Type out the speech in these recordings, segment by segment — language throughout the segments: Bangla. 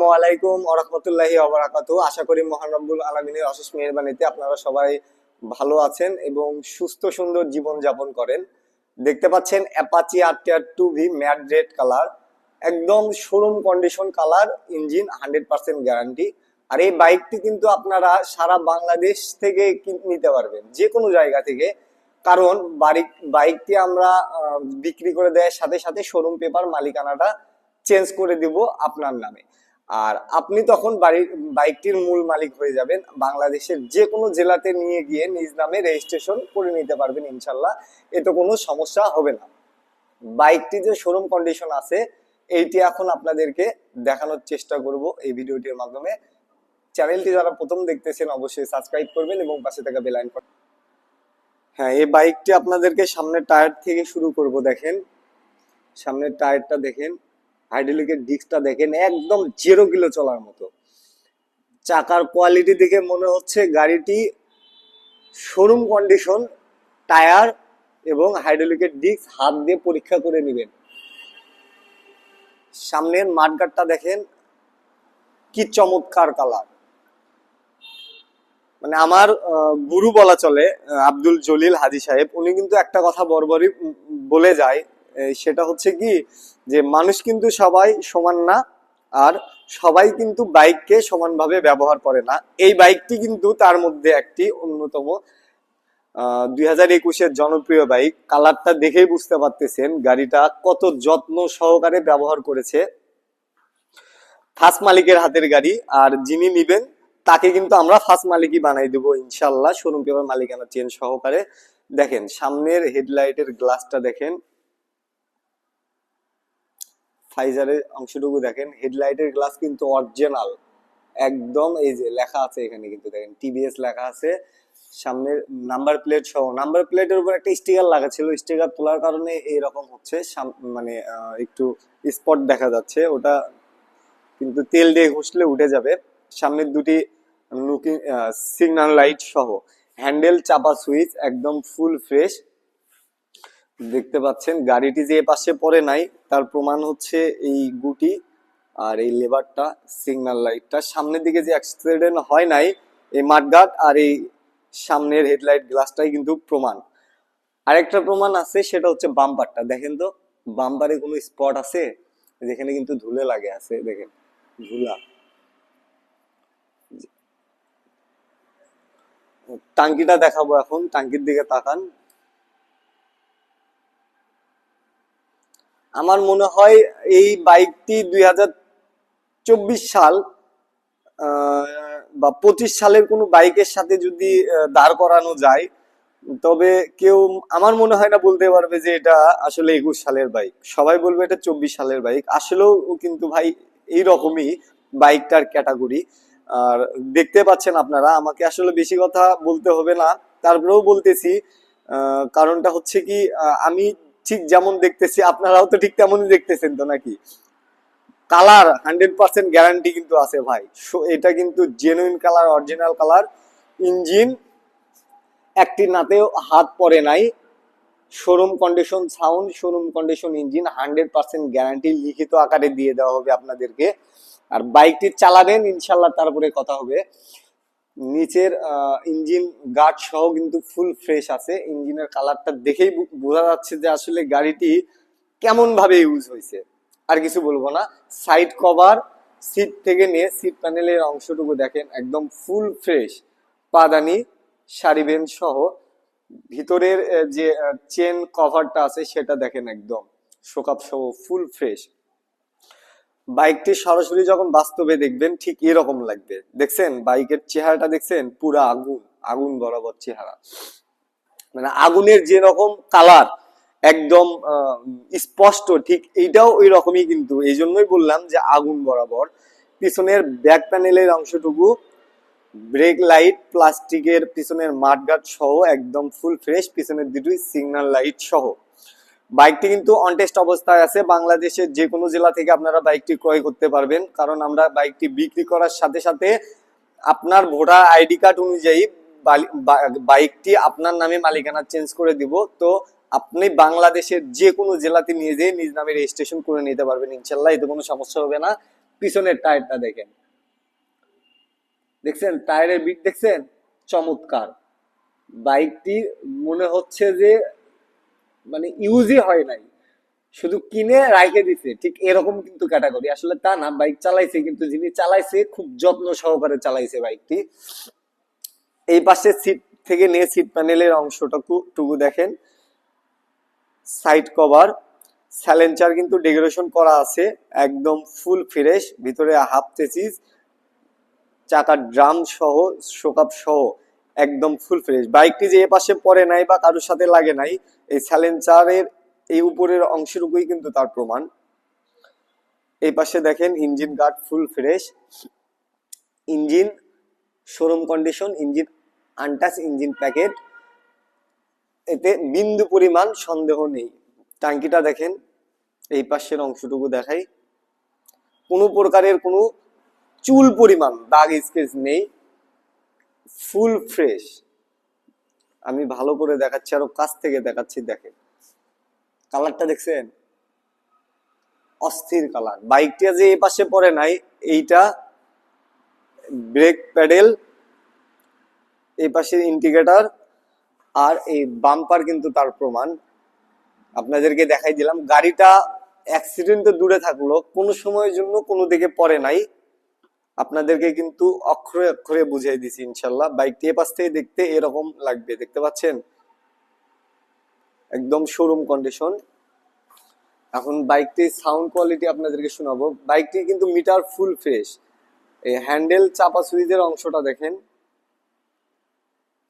আসসালামাইকুম ওরহমতুল্লাহি অবরাকাতু আশা করি মহান রব্বুল আলমিনের অশেষ মেহরবানিতে আপনারা সবাই ভালো আছেন এবং সুস্থ সুন্দর জীবন যাপন করেন। দেখতে পাচ্ছেন Apache RTR two V matte red colour একদম showroom condition colour engine hundred percent guarantee আর এই বাইকটি কিন্তু আপনারা সারা বাংলাদেশ থেকে নিতে পারবেন যে কোনো জায়গা থেকে। কারণ বাড়ি বাইকটি আমরা বিক্রি করে দেওয়ার সাথে সাথে শোরুম পেপার মালিকানাটা চেঞ্জ করে দিব আপনার নামে। আর আপনি তখন বাড়ির, বাইকটির মূল মালিক হয়ে যাবেন। বাংলাদেশের যে কোনো জেলাতে নিয়ে গিয়ে নিজ নামে রেজিস্ট্রেশন করে নিতে পারবেন ইনশাল্লাহ। এতে কোনো সমস্যা হবে না। বাইকটি যে শোরুম কন্ডিশন আছে, এইটি এখন আপনাদেরকে দেখানোর চেষ্টা করব এই ভিডিওটির মাধ্যমে। চ্যানেলটি যারা প্রথম দেখতেছেন, অবশ্যই সাবস্ক্রাইব করবেন এবং পাশে থাকা বেল আইকন হ্যাঁ এই বাইকটি আপনাদেরকে সামনের টায়ার থেকে শুরু করব, দেখেন। সামনের টায়ারটা দেখেন। হাইড্রোলিকের ডিস্কটা দেখেন, একদম জিরো কিলো চলার মতো। চাকার কোয়ালিটি দেখে মনে হচ্ছে গাড়িটি শোরুম কন্ডিশন টায়ার এবং হাইড্রোলিকের ডিস্ক হাত দিয়ে পরীক্ষা করে নেবেন। সামনের মাঠগাটটা দেখেন, কি চমৎকার কালার মানে আমার গুরু বলা চলে আব্দুল জলিল হাজি সাহেব, উনি কিন্তু একটা কথা বরবরই বলে যায় সেটা হচ্ছে কি যে মানুষ কিন্তু সবাই সমান না, আর সবাই কিন্তু বাইককে সমানভাবে ব্যবহার করে না। এই বাইকটি কিন্তু তার মধ্যে একটি অন্যতম দুই হাজার একুশের জনপ্রিয় বাইক। কালারটা দেখেই বুঝতে পারতেছেন গাড়িটা কত যত্ন সহকারে ব্যবহার করেছে। ফার্স্ট মালিকের হাতের গাড়ি, আর যিনি নিবেন তাকে কিন্তু আমরা ফার্স্ট মালিকই বানাই দেবো ইনশাল্লাহ শোরুম পেপার মালিকানা চেন সহকারে। দেখেন, সামনের হেডলাইটের গ্লাসটা দেখেন। ফাইজারের অংশটুকু দেখেন হেডলাইটের গ্লাস কিন্তু অরিজিনাল একদম এই যে লেখা আছে এখানে কিন্তু দেখেন টিভিএস লেখা আছে। সামনের নাম্বার প্লেট সহ নাম্বার প্লেটের উপর একটা স্টিকার লাগা ছিল স্টিকার তোলার কারণে এইরকম হচ্ছে। মানে একটু স্পট দেখা যাচ্ছে, ওটা কিন্তু তেল দিয়ে ঘষলে উঠে যাবে। সামনের দুটি লুকিং সিগন্যাল লাইট সহ। হ্যান্ডেল চাপা সুইচ একদম ফুল ফ্রেশ দেখতে পাচ্ছেন, গাড়িটি যে পাশে পড়ে নাই, তার প্রমাণ হচ্ছে এই গুটি আর এই লেবারটা সিগন্যাল লাইটটা সামনের দিকে যে অ্যাক্সিডেন্ট হয় নাই, এই মাঠঘাট আর এই সামনের হেডলাইট গ্লাসটাই কিন্তু প্রমাণ। আরেকটা প্রমাণ আছে, সেটা হচ্ছে বাম্পারটা দেখেন তো বাম্পারে কোনো স্পট আছে? যেখানে কিন্তু ধুলে লাগে আছে, দেখেন, ধুলা। টাঙ্কিটা দেখাবো এখন, টাঙ্কির দিকে তাকান। আমার মনে হয় এই বাইকটি দুই চব্বিশ সাল বা পঁচিশ সালের কোনো বাইকের সাথে যদি দাঁড় করানো যায়, তবে কেউ, আমার মনে হয় না বলতে পারবে যে এটা আসলে একুশ সালের বাইক। সবাই বলবে এটা চব্বিশ সালের বাইক। আসলেও কিন্তু ভাই এই রকমই বাইকটার ক্যাটাগরি। আর দেখতে পাচ্ছেন আপনারা, আমাকে আসলে বেশি কথা বলতে হবে না। তারপরেও বলতেছি কারণটা হচ্ছে কি আমি ঠিক যেমন দেখতেছি আপনারাও তো ঠিক তেমনই দেখতেছেন তো নাকি? কালার হান্ড্রেড পার্সেন্ট গ্যারান্টি কিন্তু আছে ভাই। So, এটা কিন্তু genuine colour original colour engine একটি নাতেও হাত পড়ে নাই। Showroom condition sound showroom condition engine hundred percent guarantee লিখিত আকারে দিয়ে দেওয়া হবে আপনাদেরকে। আর বাইকটি চালাবেন ইনশাল্লাহ তারপরে কথা হবে। নিচের ইঞ্জিন গার্ড সহ কিন্তু ফুল ফ্রেশ আছে। ইঞ্জিনের কালারটা দেখেই বোঝা যাচ্ছে যে আসলে গাড়িটি কেমন ভাবে ইউজ হয়েছে। আর কিছু বলব না। সাইড কভার, সিট থেকে নিয়ে, সিট প্যানেলের অংশটুকু দেখেন, একদম ফুল ফ্রেশ। পাদানি, সারি বেঞ্চ সহ। ভিতরের যে চেন কভারটা আছে, সেটা দেখেন একদম। শোকাপ সহ ফুল ফ্রেশ। বাইকটি সরাসরি যখন বাস্তবে দেখবেন, ঠিক এরকম লাগবে। দেখছেন? বাইকের চেহারাটা দেখছেন? পুরা আগুন আগুন বরাবর চেহারা। মানে আগুনের যে রকম কালার, একদম স্পষ্ট, ঠিক এইটাও ওই রকমই কিন্তু। এই জন্যই বললাম যে আগুন বরাবর। পিছনের ব্যাক প্যানেলের অংশটুকু ব্রেক লাইট, প্লাস্টিকের পিছনের মাঠগার্ড সহ একদম ফুল ফ্রেশ পিছনের দুটোই সিগন্যাল লাইট সহ। বাইকটি কিন্তু অনটেস্ট অবস্থায় আছে। বাংলাদেশের যে কোনো জেলা থেকে আপনারা বাইকটি ক্রয় করতে পারবেন। কারণ আমরা বাইকটি বিক্রি করার সাথে সাথে আপনার ভোটার আইডি কার্ড অনুযায়ী বাইকটি আপনার নামে মালিকানা চেঞ্জ করে দিব। তো আপনি বাংলাদেশের যে কোনো জেলাতে নিয়ে যেয়ে নিজ নামে রেজিস্ট্রেশন করে নিতে পারবেন। ইনশাল্লাহ এতে কোনো সমস্যা হবে না। পিছনের টায়ারটা দেখেন। দেখছেন? টায়ারের বিট দেখছেন? চমৎকার। বাইকটি মনে হচ্ছে যে মানে ইউজই হয় নাই। শুধু কিনে রাইখে দিছে, ঠিক এরকম কিন্তু ক্যাটাগরি আসলে তা না বাইক চালাইছে কিন্তু যিনি চালাইছে, খুব যত্ন সহকারে চালাইছে বাইকটি এই পাশে সিট থেকে নিয়ে সিট প্যানেলের অংশটুকু, টুকু দেখেন। সাইড কভার স্যালেঞ্চার কিন্তু ডেকোরেশন করা আছে, একদম ফুল ফ্রেশ ভিতরে হাফ চেসিস চাকার ড্রাম সহ শোকাপ সহ। একদম ফুল ফ্রেশ বাইকটি যে এ পাশে পড়ে নাই বা কারোর সাথে লাগে নাই, এই স্যালেঞ্চারের এই উপরের অংশটুকুই কিন্তু তার প্রমাণ। এই পাশে দেখেন engine guard full fresh engine showroom condition engine untouch engine packet এতে বিন্দু পরিমাণ সন্দেহ নেই। ট্যাঙ্কিটা দেখেন, এই পাশের অংশটুকু দেখাই। কোনো প্রকারের কোনো চুল পরিমাণ, দাগ স্কেচ নেই। Full fresh. আমি ভালো করে দেখাচ্ছি, আরও কাছ থেকে দেখাচ্ছি, দেখেন। কালারটা দেখছেন? অস্থির কালার। বাইকটা যে এই পাশে পড়ে নাই, এইটা ব্রেক প্যাডেল এই পাশের ইন্ডিকেটর, আর এই বাম্পার কিন্তু তার প্রমাণ। আপনাদেরকে দেখাই দিলাম। গাড়িটা অ্যাক্সিডেন্ট তো দূরে থাকল, কোনো সময়ের জন্য কোনো দিকে পড়ে নাই। আপনাদেরকে কিন্তু অক্ষরে অক্ষরে বুঝিয়ে দিছি ইনশাল্লাহ। বাইকটি এ পাশ থেকে দেখতে এরকম লাগবে, দেখতে পাচ্ছেন? একদম শোরুম কন্ডিশন এখন বাইকটির সাউন্ড কোয়ালিটি আপনাদেরকে শোনাবো। বাইকটি কিন্তু মিটার ফুল ফ্রেশ এই হ্যান্ডেল চাপা সুইচের অংশটা দেখেন।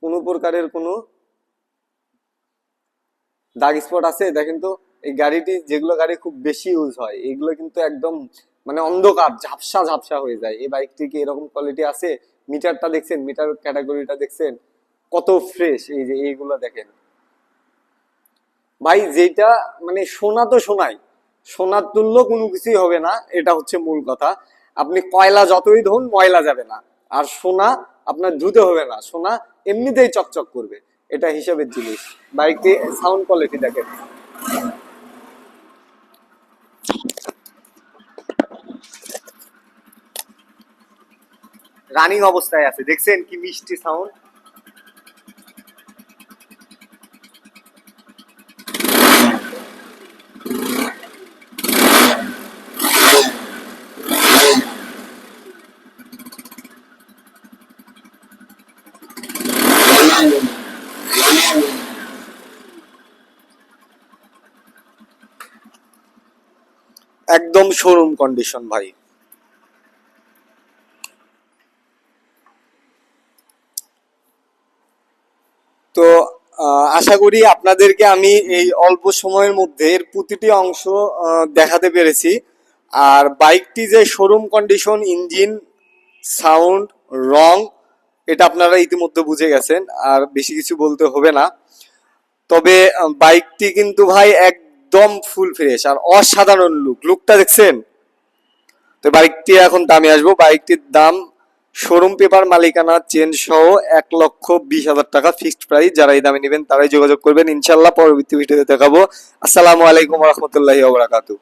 কোনো প্রকারের কোনো দাগ স্পট আছে? দেখেন তো, এই গাড়িটি যেগুলো গাড়ি খুব বেশি ইউজ হয়, এগুলো কিন্তু একদম মানে অন্ধকার, ঝাপসা ঝাপসা হয়ে যায়। এই বাইকটি কি এরকম কোয়ালিটি আছে? মিটারটা দেখছেন, মিটার ক্যাটাগরিটা দেখছেন? কত ফ্রেশ এই যে এইগুলো দেখেন। ভাই, যেটা মানে সোনা তো সোনাই। সোনার তুল্য কোনো কিছুই হবে না, এটা হচ্ছে মূল কথা। আপনি কয়লা যতই ধরুন, ময়লা যাবে না। আর সোনা আপনার ধুতে হবে না। সোনা এমনিতেই চকচক করবে। এটা হিসাবের জিনিস। বাইকটি সাউন্ড কোয়ালিটি দেখেন। রানিং অবস্থায় আছে। দেখছেন কি মিষ্টি সাউন্ড একদম শোরুম কন্ডিশন ভাই তো আহ, আশা করি আপনাদেরকে আমি এই অল্প সময়ের মধ্যে এর প্রতিটি অংশ দেখাতে পেরেছি। আর বাইকটি যে শোরুম কন্ডিশন ইঞ্জিন সাউন্ড রং, এটা আপনারা ইতিমধ্যে বুঝে গেছেন, আর বেশি কিছু বলতে হবে না। তবে বাইকটি কিন্তু ভাই একদম ফুল ফ্রেশ আর অসাধারণ লুক লুকটা দেখছেন? তো বাইকটি এখন দামে আসব। বাইকটির দাম শোরুম পেপার মালিকানা চেন সহ এক লক্ষ বিশ হাজার টাকা ফিক্সড প্রাইস যারা এই দামে নেবেন, তারাই যোগাযোগ করবেন। ইনশাল্লাহ পরবর্তী ভিডিওতে দেখাবো। আসসালামু আলাইকুম রহমতুল্লাহি ওবরাকাতু